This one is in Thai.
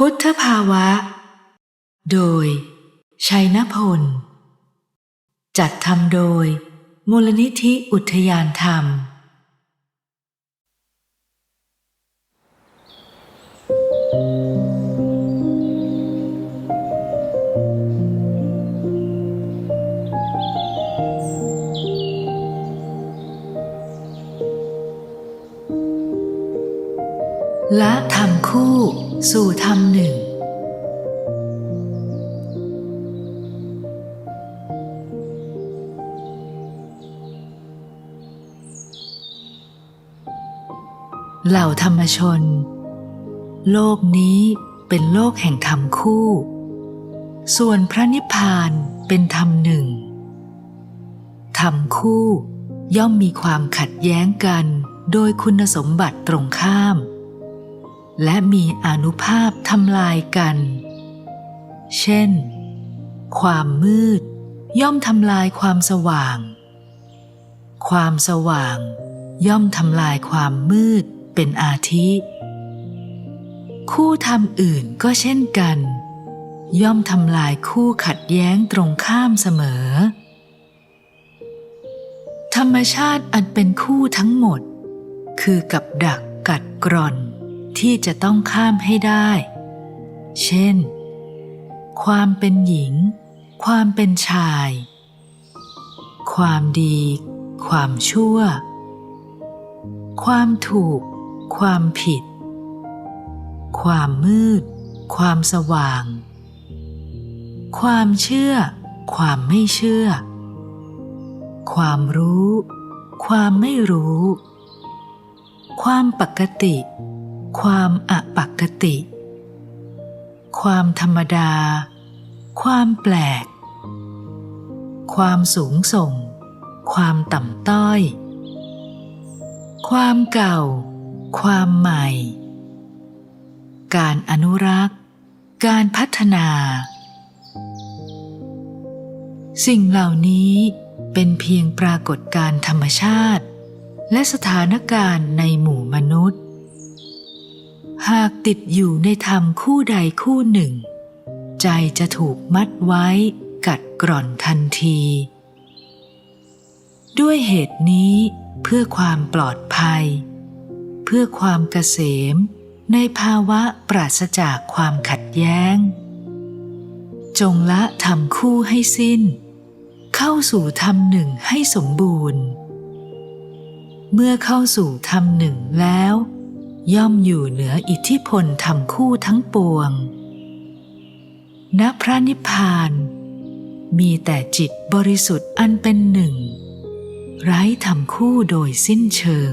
พุทธภาวะ โดย ชัยนพล จัดทำโดย มูลนิธิอุทยานธรรม ละธรรมคู่ สู่ธรรมหนึ่ง เหล่าธรรมชน โลกนี้เป็นโลกแห่งธรรมคู่ ส่วนพระนิพพานเป็นธรรมหนึ่ง ธรรมคู่ย่อมมีความขัดแย้งกันโดยคุณสมบัติตรงข้าม และมีอนุภาพทำลายกัน เช่น ความมืดย่อมทำลายความสว่าง ความสว่างย่อมทำลายความมืดเป็นอาทิ คู่ธรรมอื่นก็เช่นกัน ย่อมทำลายคู่ขัดแย้งตรงข้ามเสมอ ธรรมชาติอันเป็นคู่ทั้งหมด คือกับดักกัดกร่อน ที่จะต้องข้ามให้ได้ เช่น ความเป็นหญิง ความเป็นชาย ความดี ความชั่ว ความถูก ความผิด ความมืด ความสว่าง ความเชื่อ ความไม่เชื่อ ความรู้ ความไม่รู้ ความปกติ ความอปกติ ความธรรมดา ความแปลก ความสูงส่ง ความต่ำต้อย ความเก่า ความใหม่ การอนุรักษ์ การพัฒนา สิ่งเหล่านี้เป็นเพียงปรากฏการธรรมชาติ และสถานการณ์ในหมู่มนุษย์ หากติดอยู่ในธรรมคู่ใดคู่หนึ่ง ใจจะถูกมัดไว้กัดกร่อนทันที ด้วยเหตุนี้เพื่อความปลอดภัย เพื่อความเกษมในภาวะปราศจากความขัดแย้ง จงละทำคู่ให้สิ้น เข้าสู่ธรรมหนึ่งให้สมบูรณ์ เมื่อเข้าสู่ธรรมหนึ่งแล้ว ย่อมอยู่เหนืออิทธิพลธรรมคู่ทั้งปวง ณ พระนิพพาน มีแต่จิตบริสุทธิ์อันเป็นหนึ่ง ไร้ธรรมคู่โดยสิ้นเชิง